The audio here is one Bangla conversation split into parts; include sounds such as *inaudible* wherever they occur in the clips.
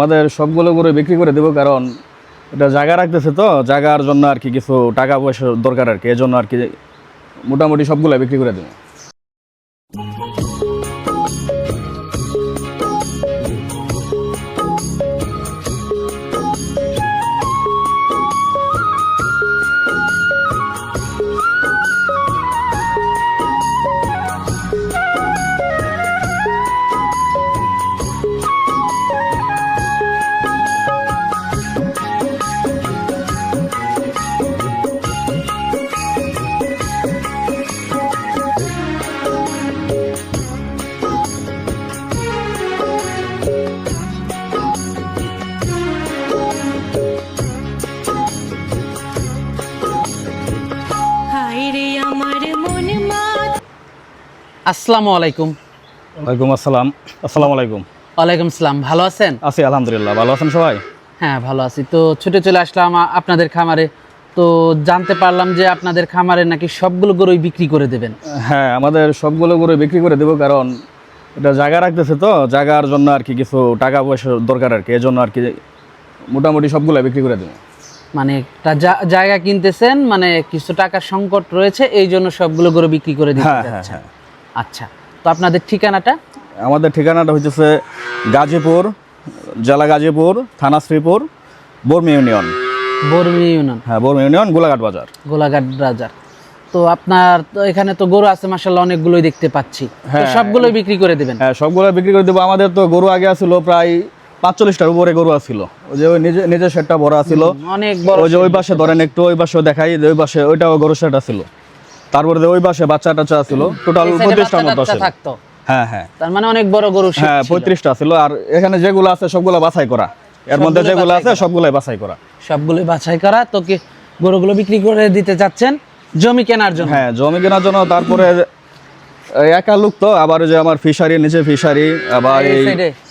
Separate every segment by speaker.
Speaker 1: আমাদের সবগুলো করে বিক্রি করে দেবো, কারণ এটা জায়গা রাখতেছে তো, জায়গার জন্য আর কি কিছু টাকা পয়সা দরকার আর কি এই জন্য আর কি মোটামুটি সবগুলো বিক্রি করে দেবো।
Speaker 2: আসসালামু আলাইকুম।
Speaker 1: ওয়ালাইকুম আসসালাম। আসসালামু আলাইকুম।
Speaker 2: ওয়ালাইকুম সালাম ভালো আছেন?
Speaker 1: আছি আলহামদুলিল্লাহ। ভালো আছেন সবাই?
Speaker 2: হ্যাঁ ভালো আছি। তো ছুটে চলে আসলাম আপনাদের খামারে। তো জানতে পারলাম যে আপনাদের খামারে নাকি সবগুলো গরুই বিক্রি করে দেবেন।
Speaker 1: হ্যাঁ আমাদের সবগুলো গরু বিক্রি করে দেবো কারণ এটা জায়গা রাখতেছে তো জায়গার জন্য আর কি কিছু টাকা পয়সা দরকার আর কি। এই জন্য আর কি মোটামুটি সবগুলো বিক্রি করে দেবো।
Speaker 2: মানে একটা জায়গা কিনতেছেন মানে কিছু টাকার সংকট রয়েছে এই জন্য সবগুলো গরু বিক্রি করে দিতে
Speaker 1: হ্যাঁ হ্যাঁ।
Speaker 2: আচ্ছা তো আপনাদের ঠিকানাটা?
Speaker 1: আমাদের ঠিকানাটা হচ্ছে গাজীপুর জেলা গাজীপুর থানা শ্রীপুর বর্মি ইউনিয়ন।
Speaker 2: বর্মি ইউনিয়ন।
Speaker 1: হ্যাঁ বর্মি ইউনিয়ন গোলাঘাট বাজার।
Speaker 2: গোলাঘাট বাজার। তো আপনার তো এখানে তো গরু আছে মাসাল্লাহ অনেকগুলোই দেখতে পাচ্ছি।
Speaker 1: হ্যাঁ।
Speaker 2: সবগুলোই বিক্রি করে দেবেন?
Speaker 1: হ্যাঁ সবগুলো বিক্রি করে দেবো। আমাদের তো গরু আগে আসছিল প্রায় পাঁচচল্লিশটার উপরে গরু আসছিল ওই যে নিজে নিজের সেটটা বড় আসছিল
Speaker 2: অনেক বড়
Speaker 1: ওই যে ওই পাশে ধরেন একটু ওই পাশে দেখাই ওই পাশে ওইটাও গরু সেট ছিল তারপরে ওই পাশে বাচ্চা টাচ্চা ছিল টোটাল পঁয়ত্রিশটার মতো
Speaker 2: থাকতো।
Speaker 1: হ্যাঁ হ্যাঁ।
Speaker 2: তার মানে অনেক বড় গরু
Speaker 1: হ্যাঁ পঁয়ত্রিশটা ছিল আর এখানে যেগুলো আছে সবগুলো বাছাই করা। এর মধ্যে যেগুলো আছে সবগুলোই বাছাই করা।
Speaker 2: সবগুলোই বাছাই করা। তো কি গরুগুলো বিক্রি করে দিতে চাচ্ছেন? জমি কেনার জন্য?
Speaker 1: হ্যাঁ জমি কেনার জন্য তারপরে একা লোক তো আবার যে আমার ফিশারি নিচে ফিশারি আবার
Speaker 2: এই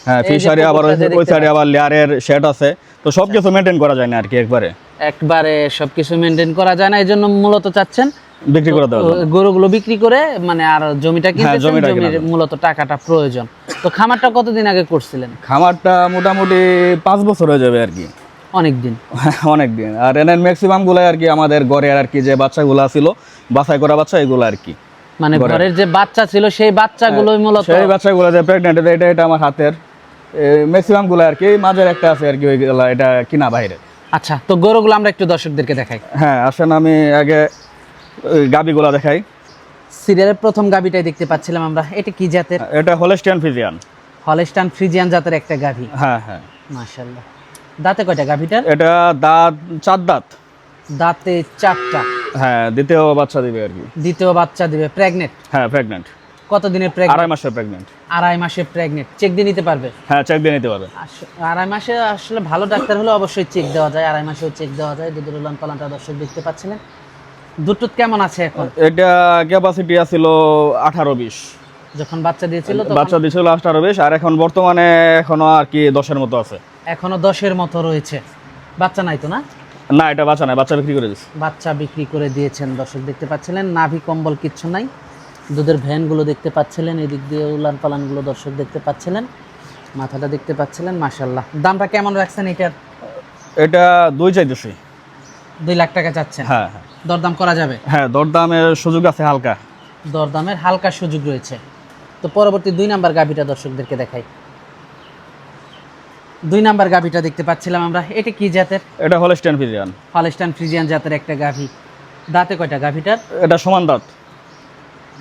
Speaker 1: হ্যাঁ ফিশারি আবার ওই- সাইডে আবার লেয়ারের শেড আছে। তো সব কিছু মেনটেন করা যায় না আর কি একবারে।
Speaker 2: একবারে সবকিছু মেনটেন করা যায় না এই জন্য মূলত চাচ্ছেন
Speaker 1: বিক্রি করে দেওয়া
Speaker 2: গরুগুলো বিক্রি করে মানে আর জমিটা
Speaker 1: হ্যাঁ,
Speaker 2: জমির মূলত টাকাটা প্রয়োজন। তো খামারটা কতদিন আগে করছিলেন?
Speaker 1: খামারটা মোটামুটি পাঁচ বছর হয়ে যাবে আর কি।
Speaker 2: অনেক দিন। *laughs*
Speaker 1: অনেক দিন। আর এনের ম্যাক্সিমামগুলো আর কি আমাদের আর কি যে বাচ্চাগুলো ছিল বাছাই করা বাচ্চা এগুলো আর কি।
Speaker 2: মানে ঘরের। যে বাচ্চা ছিল সেই বাচ্চাগুলোই মূলত
Speaker 1: সেই বাচ্চাগুলো যে প্রেগনেন্ট এটা এটা আমার হাতের। ম্যাক্সিমামগুলো আর কি মাঝের একটা আছে আর কি ওইগুলা এটা কিনা বাইরে।
Speaker 2: আচ্ছা তো গরুগুলো আমরা একটু দর্শকদেরকে দেখাই।
Speaker 1: হ্যাঁ আসেন আমি আগে গাবিগুলা দেখাই।
Speaker 2: সিরিয়ালের প্রথম গাভিটাই দেখতে পাচ্ছিলাম আমরা। এটা কি জাতের?
Speaker 1: এটা হলেস্টিয়ান ফ্রিজিয়ান।
Speaker 2: হলেস্টান ফ্রিজিয়ান জাতের একটা গাভি
Speaker 1: হ্যাঁ হ্যাঁ।
Speaker 2: মাশাল্লাহ দাঁতে কয়টা গাভিটার
Speaker 1: এটা দাঁত চার দাঁত।
Speaker 2: দাঁতে চারটা।
Speaker 1: হ্যাঁ দ্বিতীয় বাচ্চা দিবে আর কি।
Speaker 2: দ্বিতীয় বাচ্চা দিবে। প্রেগনেন্ট?
Speaker 1: হ্যাঁ প্রেগনেন্ট।
Speaker 2: কত দিনের প্রেগনেন্ট?
Speaker 1: আড়াই মাসের প্রেগনেন্ট।
Speaker 2: আড়াই মাসে প্রেগনেন্ট। চেক দিয়ে নিতে পারবে?
Speaker 1: হ্যাঁ চেক দিয়ে নিতে পারবে।
Speaker 2: আড়াই মাসে আসলে ভালো ডাক্তার হলে অবশ্যই চেক দেওয়া যায়। আড়াই মাসেও চেক দেওয়া যায়। দুধের উলান পালানটা দর্শক দেখতে পাচ্ছিলেন। দুধ কেমন আছে এখন?
Speaker 1: এটা ক্যাপাসিটি আছিল আঠারো বিশ।
Speaker 2: যখন বাচ্চা দিয়েছিল তো
Speaker 1: বাচ্চা দিয়েছিল আঠারো বিশ আর এখন বর্তমানে এখনও আর কি দশের মতো আছে।
Speaker 2: এখনও দশের মতো রয়েছে। বাচ্চা নাই তো না?
Speaker 1: না এটা বাচ্চা নাই বাচ্চা বিক্রি করে দিচ্ছে
Speaker 2: বাচ্চা বিক্রি করে দিয়েছেন দর্শক দেখতে পাচ্ছিলেন নাভি কম্বল কিচ্ছু নাই। দুধের ভ্যানগুলো দেখতে পাচ্ছিলেন এদিক দিয়ে উলান পালানগুলো দর্শক দেখতে পাচ্ছিলেন। মাথাটা দেখতে পাচ্ছিলেন মাশাল্লাহ দামটা কেমন রাখছেন এটার?
Speaker 1: এটা দুই চাইতেছি।
Speaker 2: দুই লাখ টাকা চাচ্ছেন।
Speaker 1: হ্যাঁ হ্যাঁ।
Speaker 2: দরদাম করা যাবে?
Speaker 1: হ্যাঁ দরদামের সুযোগ আছে হালকা।
Speaker 2: দরদামের হালকা সুযোগ রয়েছে। তো পরবর্তী দুই নাম্বার গাভিটা দর্শকদেরকে দেখাই। দুই নাম্বার গাভিটা দেখতে পাচ্ছিলাম আমরা। এটা কি জাতের?
Speaker 1: এটা হলেস্টিয়ান ফিজিয়ান।
Speaker 2: হলস্টান ফ্রিজিয়ান জাতের একটা গাভি। দাঁতে কয়টা গাভিটার?
Speaker 1: এটা সমান দাঁত।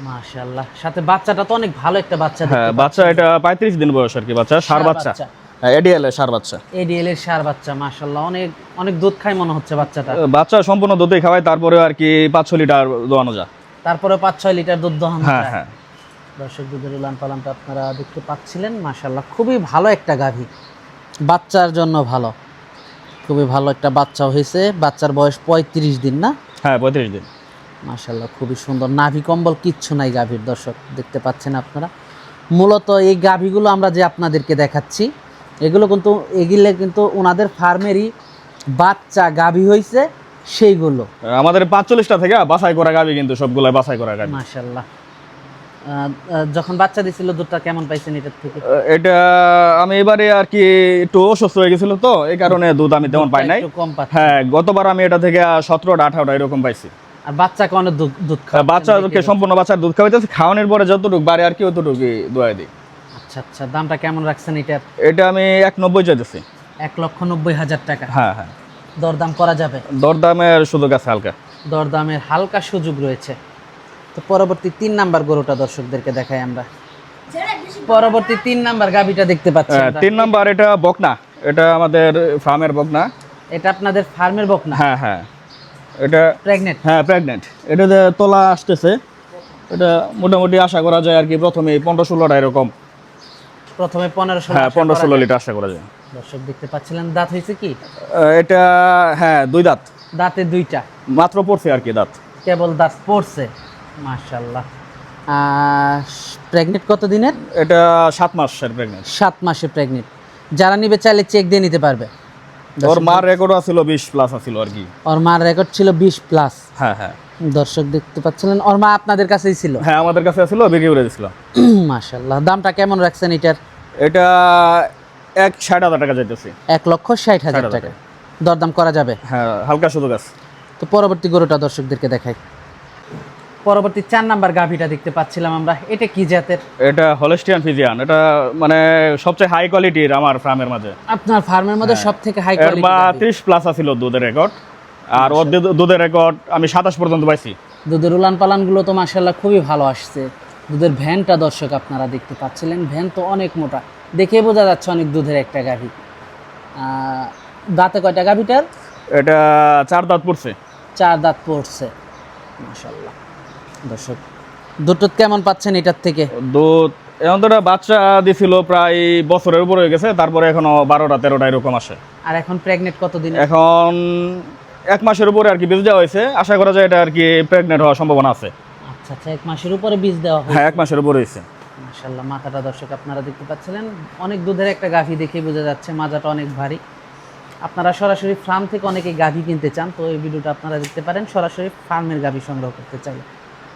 Speaker 2: মাশাল্লাহ সাথে বাচ্চাটা তো অনেক ভালো একটা বাচ্চা
Speaker 1: হ্যাঁ বাচ্চা এটা পঁয়ত্রিশ দিন বয়স আর কি বাচ্চা সার বাচ্চা। হ্যাঁ এডিএল সার বাচ্চা।
Speaker 2: এডিএল এর সার বাচ্চা মাশাল্লাহ অনেক অনেক দুধ খায় মনে হচ্ছে বাচ্চাটা
Speaker 1: বাচ্চা সম্পূর্ণ দুধই খাওয়ায় তারপরে আর কি পাঁচ ছ লিটার দোয়ানো যায়।
Speaker 2: তারপরে পাঁচ ছয় লিটার দুধ দহন
Speaker 1: হ্যাঁ
Speaker 2: যায়।
Speaker 1: হ্যাঁ।
Speaker 2: দর্শক দুধের উলান পালানটা আপনারা দেখতে পাচ্ছিলেন। মাশাল্লাহ খুবই ভালো একটা গাভী। বাচ্চার জন্য ভালো। খুবই ভালো একটা বাচ্চা হয়েছে। বাচ্চার বয়স পঁয়ত্রিশ দিন না?
Speaker 1: হ্যাঁ পঁয়ত্রিশ দিন।
Speaker 2: মাশাল্লাহ খুবই সুন্দর। নাভি কম্বল কিচ্ছু নাই গাভীর দর্শক। দেখতে পাচ্ছেন আপনারা। মূলত এই গাভীগুলো আমরা যে আপনাদেরকে দেখাচ্ছি এগুলো কিন্তু এগুলো কিন্তু ওনাদের ফার্মেরই বাচ্চা গাভী হয়েছে সেইগুলো।
Speaker 1: আমাদের পাঁচচল্লিশটা থেকে বাছাই করা গাবি কিন্তু সবগুলো বাছাই করা গাবি।
Speaker 2: মাশাল্লাহ যখন বাচ্চা দিছিল দুধটা কেমন পাইছেন এটার থেকে?
Speaker 1: এটা আমি এবারে আর কি একটু অসুস্থ হয়ে গেছিল তো এই কারণে দুধ আমি তেমন পাই নাই।
Speaker 2: কম পাচ্ছে
Speaker 1: হ্যাঁ গতবার আমি এটা থেকে সতেরোটা আঠারোটা এরকম পাইছি।
Speaker 2: আর বাচ্চাকে অনেক দুধ দুধ খাওয়াচ্ছেন
Speaker 1: বাচ্চাকে সম্পূর্ণ বাচ্চার দুধ খাওয়াইতেছে খাওয়ানোর পরে যতটুকু বাড়ে আর কি অতটুকু দোয়াই দিই।
Speaker 2: আচ্ছা আচ্ছা দামটা কেমন রাখছেন এটার?
Speaker 1: এটা আমি এক নব্বই চাইতেছি।
Speaker 2: এক লক্ষ নব্বই হাজার টাকা।
Speaker 1: হ্যাঁ হ্যাঁ।
Speaker 2: দরদাম করা যাবে?
Speaker 1: দরদামের সুযোগ আছে হালকা।
Speaker 2: দরদামের হালকা সুযোগ রয়েছে। তো পরবর্তী তিন নাম্বার গরুটা দর্শকদেরকে দেখাই আমরা। পরবর্তী তিন নাম্বার গাভিটা দেখতে পাচ্ছি
Speaker 1: হ্যাঁ, তিন নাম্বার এটা বকনা। এটা আমাদের ফার্মের বকনা।
Speaker 2: এটা আপনাদের ফার্মের বকনা?
Speaker 1: হ্যাঁ হ্যাঁ। এটা
Speaker 2: প্রেগনেন্ট
Speaker 1: হ্যাঁ প্রেগনেন্ট এটা তোলা আসতেছে এটা মোটামুটি আশা করা যায় আর কি প্রথমে পনেরো ষোলোটা এরকম।
Speaker 2: প্রথমে পনেরো ষোলো
Speaker 1: হ্যাঁ
Speaker 2: আশা
Speaker 1: পনেরো
Speaker 2: করা
Speaker 1: ষোলো
Speaker 2: যায়।
Speaker 1: লিটার আশা করা যায়।
Speaker 2: দর্শক দেখতে পাচ্ছিলেন দাঁত হয়েছে কি?
Speaker 1: এটা হ্যাঁ দুই দাঁত।
Speaker 2: দাঁতে দুইটা।
Speaker 1: মাত্র পড়ছে আর কি দাঁত।
Speaker 2: কেবল দাঁত পড়ছে। মাশাল্লাহ প্রেগনেন্ট কত দিনের?
Speaker 1: এটা সাত মাসের প্রেগনেন্ট
Speaker 2: সাত মাসে প্রেগনেন্ট যারা নিবে চাইলে চেক দিয়ে নিতে পারবে।
Speaker 1: ওর মার রেকর্ড আছিল বিশ প্লাস আছিল আর কি।
Speaker 2: ওর মার রেকর্ড ছিল বিশ প্লাস
Speaker 1: হ্যাঁ হ্যাঁ।
Speaker 2: দর্শক দেখতে পাচ্ছিলেন ওর মা আপনাদের কাছেই ছিল।
Speaker 1: হ্যাঁ আমাদের কাছে আছিল বিক্রি করে দিছিলাম *clears throat*
Speaker 2: মাশাল্লাহ দামটা কেমন রাখছেন এটার?
Speaker 1: এটা এক ষাট হাজার টাকা যাইতেছে।
Speaker 2: এক লক্ষ ষাট হাজার টাকা। দরদাম করা যাবে?
Speaker 1: হ্যাঁ হালকা সুযোগ আছে।
Speaker 2: তো পরবর্তী গরুটা দর্শকদেরকে দেখাই। পরবর্তী চার নাম্বার গাভিটা দেখতে পাচ্ছিলাম আমরা। এটা কি জাতের?
Speaker 1: এটা হলেস্টিয়ান ফিজিয়ান। এটা মানে সবচেয়ে হাই কোয়ালিটির আমার ফার্মের মাঝে।
Speaker 2: আপনার ফার্মের মধ্যে হাই
Speaker 1: হ্যাঁ। এর মা
Speaker 2: কোয়ালিটি
Speaker 1: ত্রিশ প্লাস আছিল দুধের রেকর্ড আর ওর দুধের রেকর্ড আমি সাতাশ পর্যন্ত পাইছি।
Speaker 2: দুধের উলান পালানগুলো তো মাসাল্লাহ খুবই ভালো আসছে। দুধের ভ্যানটা দর্শক আপনারা দেখতে পাচ্ছিলেন ভ্যান তো অনেক মোটা। দেখে বোঝা যাচ্ছে অনেক দুধের একটা গাভি। দাঁতে কয়টা গাভিটার?
Speaker 1: এটা চার দাঁত পড়ছে।
Speaker 2: চার দাঁত পড়ছে মাসাল্লাহ দর্শক দুটো কেমন পাচ্ছেন এটার থেকে?
Speaker 1: দুধ এখন তো বাচ্চা দিছিল প্রায় বছরের উপর হয়ে গেছে তারপরে এখনও বারোটা তেরোটা এরকম আসে।
Speaker 2: আর এখন প্রেগনেন্ট কতদিন
Speaker 1: এখন এক মাসের উপরে আর কি বীজ দেওয়া হয়েছে। আশা করা যায় এটা আর কি প্রেগনেন্ট হওয়ার সম্ভাবনা আছে।
Speaker 2: আচ্ছা আচ্ছা এক মাসের উপরে বীজ দেওয়া হয়
Speaker 1: হ্যাঁ এক মাসের উপরে হয়েছে।
Speaker 2: মাশাল্লাহ মাথাটা দর্শক আপনারা দেখতে পাচ্ছিলেন। অনেক দুধের একটা গাভী দেখে বোঝা যাচ্ছে মাজাটা অনেক ভারী। আপনারা সরাসরি ফার্ম থেকে অনেকে গাভী কিনতে চান তো এই ভিডিওটা আপনারা দেখতে পারেন। সরাসরি ফার্মের গাভী সংগ্রহ করতে চাইলে।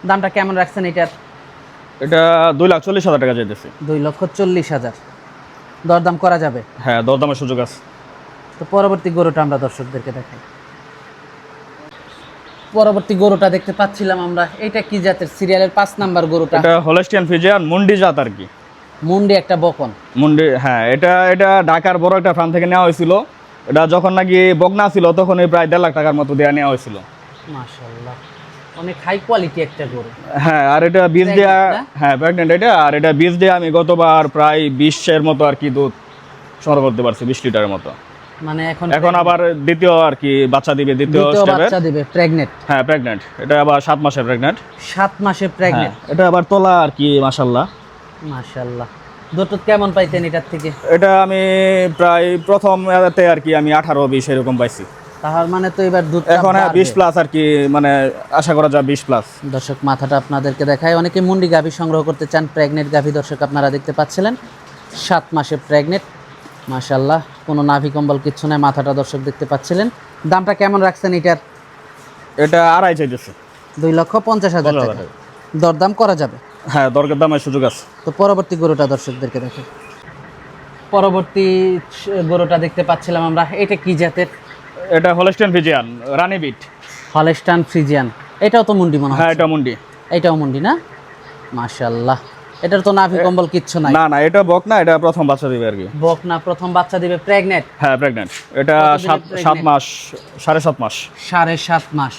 Speaker 2: দামটা কেমন রাখছেন এটার?
Speaker 1: এটা দুই লাখ চল্লিশ হাজার টাকা যেতেছে
Speaker 2: দুই লক্ষ চল্লিশ হাজার। দরদাম করা যাবে?
Speaker 1: হ্যাঁ দরদামের সুযোগ আছে।
Speaker 2: তো পরবর্তী গরুটা আমরা দর্শকদেরকে দেখাই। পরবর্তী গরুটা দেখতে পাচ্ছিলাম আমরা। এটা কি জাতের? সিরিয়ালের পাঁচ নাম্বার গরুটা।
Speaker 1: এটা হলেস্টিয়ান ফিজিয়ান মুন্ডি জাত আর কি।
Speaker 2: মুন্ডি একটা বকন।
Speaker 1: মুন্ডি হ্যাঁ এটা এটা ঢাকার বড় একটা ফার্ম থেকে নেওয়া হয়েছিল। এটা যখন নাকি বগনা ছিল তখন তখনই প্রায় দেড় লাখ টাকার মতো দেওয়া নেওয়া হয়েছিল।
Speaker 2: মাশাল্লাহ অনেক হাই কোয়ালিটি একটা গরু।
Speaker 1: হ্যাঁ আর এটা বীজ দেওয়া হ্যাঁ প্রেগনেন্ট এটা। আর এটা বীজ দেওয়া আমি গতবার প্রায় বিশের মতো আর কি দুধ সংগ্রহ করতে পারছি বিশ লিটারের মতো।
Speaker 2: মানে এখন
Speaker 1: এখন আবার দ্বিতীয় আর কি বাচ্চা দিবে দ্বিতীয় স্টেপের
Speaker 2: বাচ্চা দিবে প্রেগনেন্ট
Speaker 1: হ্যাঁ প্রেগনেন্ট এটা আবার সাত মাসের প্রেগনেন্ট
Speaker 2: সাত মাসে প্রেগনেন্ট
Speaker 1: এটা আবার তোলা আর কি মাসাল্লাহ
Speaker 2: মাশাল্লাহ দুটো কেমন পাইতেন এটার থেকে?
Speaker 1: এটা আমি প্রায় প্রথম এতে আর কি আমি আঠারো বিশ এরকম পাইছি।
Speaker 2: তাহার মানে তো এবার দুধ
Speaker 1: এখন হ্যাঁ বিশ প্লাস আর কি মানে আশা করা যায় বিশ প্লাস
Speaker 2: দর্শক মাথাটা আপনাদেরকে দেখায়। অনেকে মুন্ডি গাভী সংগ্রহ করতে চান প্রেগনেন্ট গাভী দর্শক আপনারা দেখতে পাচ্ছিলেন। সাত মাসে প্রেগনেন্ট মাশাল্লাহ কোনো নাভি কম্বল কিচ্ছু নাই মাথাটা দর্শক দেখতে পাচ্ছিলেন। দামটা কেমন রাখছেন এটার?
Speaker 1: এটা আড়াই চাইতেছে।
Speaker 2: দুই লক্ষ পঞ্চাশ হাজার টাকা। দরদাম করা যাবে?
Speaker 1: হ্যাঁ দরকার দামের সুযোগ আছে।
Speaker 2: তো পরবর্তী গরুটা দর্শকদেরকে দেখে পরবর্তী গরুটা দেখতে পাচ্ছিলাম আমরা। এটা কি জাতের?
Speaker 1: এটা হলেস্টিয়ান ফিজিয়ান রানী বিট।
Speaker 2: হলেস্টান ফ্রিজিয়ান এটাও তো মুন্ডি মনে হয়
Speaker 1: হ্যাঁ এটা মুন্ডি।
Speaker 2: এটাও মুন্ডি না? মাশাল্লাহ এটার তো নাভি কম্বল কিচ্ছু নাই।
Speaker 1: না না এটা বক না এটা প্রথম বাচ্চা দিবে আর কি।
Speaker 2: বক না প্রথম বাচ্চা দিবে প্রেগনেন্ট
Speaker 1: হ্যাঁ প্রেগনেন্ট এটা
Speaker 2: কতদিনের
Speaker 1: সাত
Speaker 2: pregnant?
Speaker 1: সাত মাস সাড়ে সাত মাস।
Speaker 2: সাড়ে সাত মাস।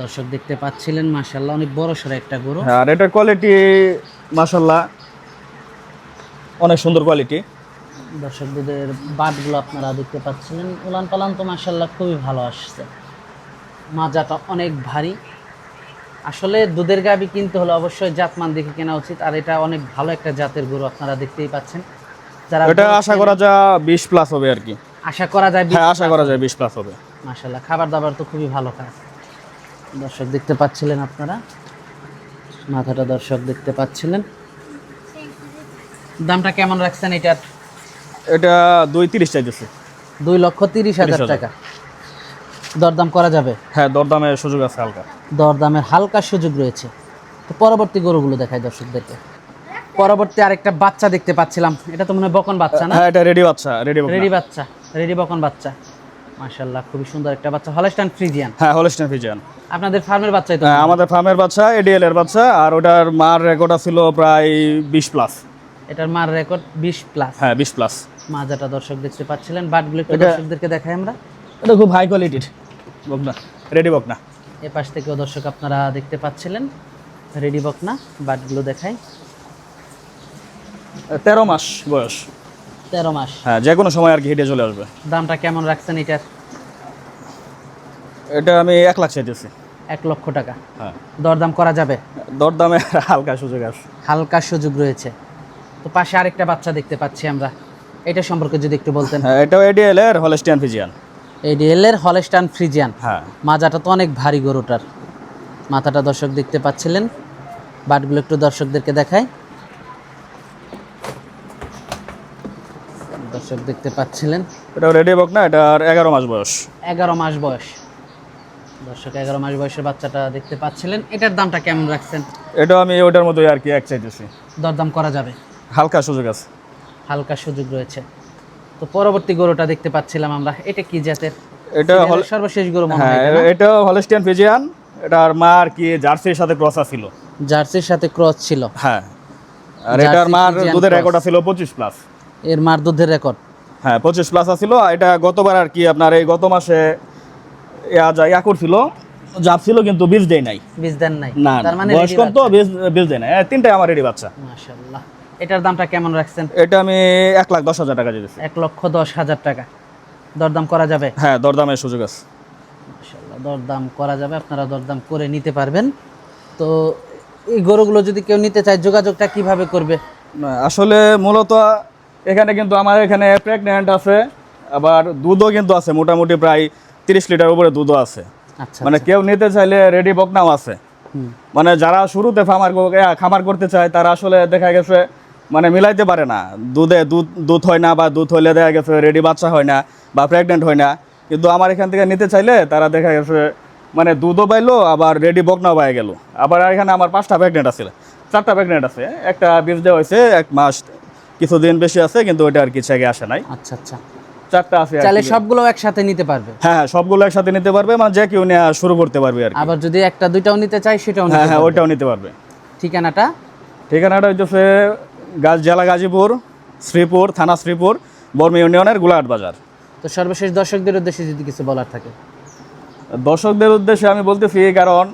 Speaker 2: দর্শক দেখতে পাচ্ছিলেন মাশাল্লাহ অনেক বড় সড়ো একটা গরু।
Speaker 1: হ্যাঁ আর এটার কোয়ালিটি মাসাল্লাহ অনেক সুন্দর কোয়ালিটি
Speaker 2: দর্শক দুধের বাটগুলো আপনারা দেখতে পাচ্ছিলেন। উলান পালান তো মাশাল্লাহ খুবই ভালো আসছে। মাজাটা অনেক ভারী। আসলে দুধের গাবি কিনতে হলে অবশ্যই জাতমান দেখে কেনা উচিত আর এটা অনেক ভালো একটা জাতের গরু আপনারা দেখতেই পাচ্ছেন। যারা
Speaker 1: এটা আশা করা যায় বিশ প্লাস হবে আর কি।
Speaker 2: আশা করা যায়
Speaker 1: হ্যাঁ আশা করা যায় বিশ প্লাস হবে।
Speaker 2: মাশাল্লাহ খাবার দাবার তো খুবই ভালো খায়। দর্শক দেখতে পাচ্ছিলেন আপনারা? মাথাটা দর্শক দেখতে পাচ্ছিলেন। দামটা কেমন রাখছেন এটার?
Speaker 1: এটা দুই তিরিশ চাইতেছে।
Speaker 2: দুই লক্ষ তিরিশ হাজার। টাকা। দরদাম করা যাবে?
Speaker 1: হ্যাঁ দরদামের সুযোগ আছে হালকা।
Speaker 2: দরদামের হালকা সুযোগ রয়েছে। তো পরবর্তী গরুগুলো দেখাই দর্শকদেরকে। পরবর্তী আরেকটা বাচ্চা দেখতে পাচ্ছিলাম। এটা তো মনে হয় বকন বাচ্চা না?
Speaker 1: হ্যাঁ এটা রেডি বাচ্চা রেডি
Speaker 2: রেডি বাচ্চা। রেডি বকন বাচ্চা। মাশাল্লাহ খুবই সুন্দর একটা বাচ্চা। Holstein Friesian.
Speaker 1: হ্যাঁ হলস্টেন ফ্রিজিয়ান।
Speaker 2: আপনাদের ফার্মের বাচ্চাই তো
Speaker 1: হ্যাঁ আমাদের ফার্মের বাচ্চা এডিএল এর বাচ্চা আর ওটার মার রেকর্ড ছিল প্রায় বিশ প্লাস।
Speaker 2: এটার মার রেকর্ড বিশ প্লাস।
Speaker 1: হ্যাঁ বিশ প্লাস।
Speaker 2: মাজাটা দর্শক দেখতে পাচ্ছিলেন। বাটগুলো একটু দর্শকদেরকে দেখাই আমরা।
Speaker 1: এটা খুব হাই কোয়ালিটির বকনা। রেডি বকনা।
Speaker 2: এ পাশ থেকেও দর্শক আপনারা দেখতে পাচ্ছিলেন। রেডি বক না বাটগুলো দেখাই।
Speaker 1: তেরো মাস বয়স।
Speaker 2: তেরো মাস।
Speaker 1: হ্যাঁ যে কোনো সময় আর কি হেঁটে চলে আসবে।
Speaker 2: দামটা কেমন রাখছেন এটার?
Speaker 1: এটা আমি এক লাখ চাইতেছি।
Speaker 2: এক লক্ষ টাকা।
Speaker 1: হ্যাঁ।
Speaker 2: দরদাম করা যাবে?
Speaker 1: দরদামে *laughs* হালকা সুযোগ আছে।
Speaker 2: হালকা সুযোগ রয়েছে। তো পাশে আরেকটা বাচ্চা দেখতে পাচ্ছি আমরা। এটা সম্পর্কে যদি একটু বলতেন।
Speaker 1: হ্যাঁ এটাও এডিএল এর হলস্টিয়ান ফিজিয়ান
Speaker 2: এই ডিএলের হলস্টান ফ্রিজিয়ান।
Speaker 1: হ্যাঁ।
Speaker 2: মাজাটা তো অনেক ভারী গরুটার। মাথাটা দর্শক দেখতে পাচ্ছিলেন। বাটগুলো একটু দর্শকদেরকে দেখায় দর্শক দেখতে পাচ্ছিলেন।
Speaker 1: এটাও রেডি বকনা এটার এগারো মাস বয়স।
Speaker 2: এগারো মাস বয়স। দর্শক এগারো মাস বয়সের বাচ্চাটা দেখতে পাচ্ছিলেন। এটার দামটা কেমন রাখছেন?
Speaker 1: এটাও আমি ওটার মতোই আর কি এক চাইতেছি।
Speaker 2: দরদাম করা যাবে।
Speaker 1: হালকা সুযোগ আছে।
Speaker 2: হালকা সুযোগ রয়েছে। তো পরবর্তী গরুটা দেখতে পাচ্ছিলাম আমরা। এটা কি জাতের?
Speaker 1: এটা হল
Speaker 2: সর্বশেষ গরু মনে
Speaker 1: হ্যাঁ
Speaker 2: হয় এটা
Speaker 1: হলস্টিয়ান ফিজিয়ান। এটার মা আর কি জার্সির সাথে ক্রস ছিল
Speaker 2: জার্সির সাথে ক্রস ছিল।
Speaker 1: হ্যাঁ আর এটার মার দুধের রেকর্ড ছিল পঁচিশ প্লাস
Speaker 2: এর মার দুধের রেকর্ড
Speaker 1: হ্যাঁ পঁচিশ প্লাস ছিল এটা গতবার আর কি আপনার এই গত মাসে ইয়া যা ইয়া করছিল জাপ ছিল কিন্তু বীজ দেয় নাই।
Speaker 2: বীজ দেন নাই।
Speaker 1: না
Speaker 2: তার মানে
Speaker 1: বয়স কম তো বীজ বীজ দেয় নাই। তিনটাই আমার রেডি বাচ্চা।
Speaker 2: মাশাআল্লাহ। এটার দামটা কেমন রাখছেন?
Speaker 1: এটা আমি এক লাখ দশ হাজার টাকা দিতেছি
Speaker 2: এক লক্ষ দশ হাজার টাকা। দরদাম করা যাবে?
Speaker 1: হ্যাঁ দরদামের সুযোগ আছে।
Speaker 2: দরদাম করা যাবে আপনারা দরদাম করে নিতে পারবেন। তো এই গরুগুলো যদি কেউ নিতে চায় যোগাযোগটা কীভাবে করবে?
Speaker 1: আসলে মূলত এখানে কিন্তু আমার এখানে প্রেগনেন্ট আছে আবার দুধও কিন্তু আছে মোটামুটি প্রায় তিরিশ লিটার উপরে দুধও আছে।
Speaker 2: আচ্ছা
Speaker 1: মানে কেউ নিতে চাইলে রেডি বকনাও আছে। মানে যারা শুরুতে ফার্মার খামার করতে চায় তারা আসলে দেখা গেছে মানে মিলাইতে পারে না। দুধে দুধ দুধ হয় না বা দুধ হইলে দেখা গেছে রেডি বাচ্চা হয় না বা প্রেগনেন্ট হয় না। কিন্তু আমার এখান থেকে নিতে চাইলে তারা দেখা গেছে মানে দুধও পাইলো আবার রেডি বকনাও পাই গেল। আবার এখানে আমার পাঁচটা প্রেগনেন্ট আছে। চারটা প্রেগনেন্ট আছে। একটা বীজ দেওয়া হয়েছে এক মাস কিছুদিন বেশি আছে কিন্তু ওইটা আর কি ছেগে আসে নাই।
Speaker 2: আচ্ছা আচ্ছা।
Speaker 1: চারটা আছে
Speaker 2: চাইলে। সবগুলো একসাথে নিতে পারবে?
Speaker 1: হ্যাঁ হ্যাঁ সবগুলো একসাথে নিতে পারবে মানে যে কেউ নেওয়া শুরু করতে পারবে আর
Speaker 2: আবার যদি একটা দুইটাও নিতে চাই সেটাও
Speaker 1: হ্যাঁ হ্যাঁ ওইটাও নিতে পারবে।
Speaker 2: ঠিকানাটা?
Speaker 1: ঠিকানাটা হইতেছে গাছ জেলা গাজীপুর শ্রীপুর থানা শ্রীপুর বর্মি ইউনিয়নের গুলাহাট বাজার।
Speaker 2: তো সর্বশেষ দর্শকদের উদ্দেশ্যে যদি কিছু বলার থাকে।
Speaker 1: দর্শকদের উদ্দেশ্যে আমি বলতে বলতেছি কারণ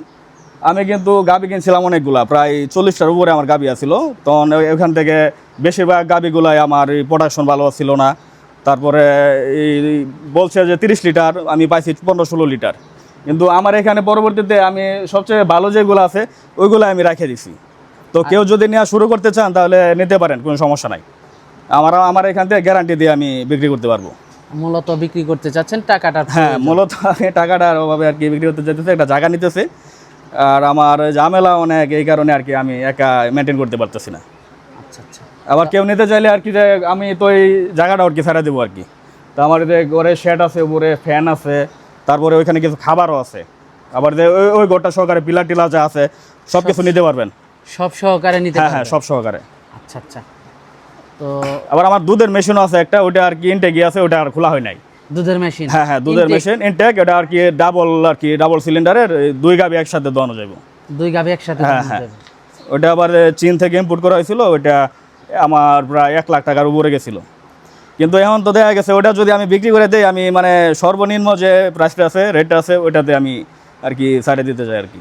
Speaker 1: আমি কিন্তু গাবি কিনছিলাম অনেকগুলা প্রায় চল্লিশটার উপরে আমার গাবি আছিল। তখন ওখান থেকে বেশিরভাগ গাবিগুলাই আমার প্রোডাকশন ভালো ছিল না। তারপরে এই বলছে যে তিরিশ লিটার আমি পাইছি পনেরো ষোলো লিটার। কিন্তু আমার এখানে পরবর্তীতে আমি সবচেয়ে ভালো যেগুলো আছে ওইগুলো আমি রেখে দিছি। তো কেউ যদি নেওয়া শুরু করতে চান তাহলে নিতে পারেন কোনো সমস্যা নাই। আমার আমার এখান থেকে গ্যারান্টি দিয়ে আমি বিক্রি করতে পারব।
Speaker 2: মূলত বিক্রি করতে চাচ্ছেন টাকাটা
Speaker 1: হ্যাঁ মূলত আমি টাকাটার অভাবে আর কি বিক্রি করতে যেতেছে একটা জায়গা নিতেছে। আর আমার ঝামেলা অনেক এই কারণে আর কি আমি একা মেনটেন করতে পারতেছি না।
Speaker 2: আচ্ছা আচ্ছা।
Speaker 1: আবার কেউ নিতে চাইলে আর কি আমি তো এই জায়গাটা আর কি ছেড়ে দেবো আর কি। তো আমার যে ঘরে শেড আছে উপরে ফ্যান আছে তারপরে ওইখানে কিছু খাবারও আছে। আবার যে ওই ওই গোটা সহকারে পিলার টিলা যা আছে সব কিছু নিতে পারবেন।
Speaker 2: সব সহকারে নিতে
Speaker 1: হ্যাঁ হ্যাঁ সব সহকারে।
Speaker 2: আচ্ছা আচ্ছা। তো
Speaker 1: আবার আমার দুধের মেশিনও আছে একটা ওইটা আর কি ইনটেক আছে ওটা আর খোলা হয় নাই।
Speaker 2: দুধের মেশিন
Speaker 1: হ্যাঁ হ্যাঁ দুধের মেশিন ইনটেক এটা আর কি ডাবল আর কি ডাবল সিলিন্ডারের দুই গাবি একসাথে দোয়ানো যাবে
Speaker 2: দুই গাভি একসাথে
Speaker 1: হ্যাঁ, হ্যাঁ। ওটা আবার চীন থেকে ইম্পোর্ট করা হয়েছিল ওইটা আমার প্রায় এক লাখ টাকার উপরে গেছিল। কিন্তু এখন তো দেখা গেছে ওটা যদি আমি বিক্রি করে দেই আমি মানে সর্বনিম্ন যে প্রাইসটা আছে রেটটা আছে ওইটাতে আমি আর কি সাইডে দিতে চাই আর কি।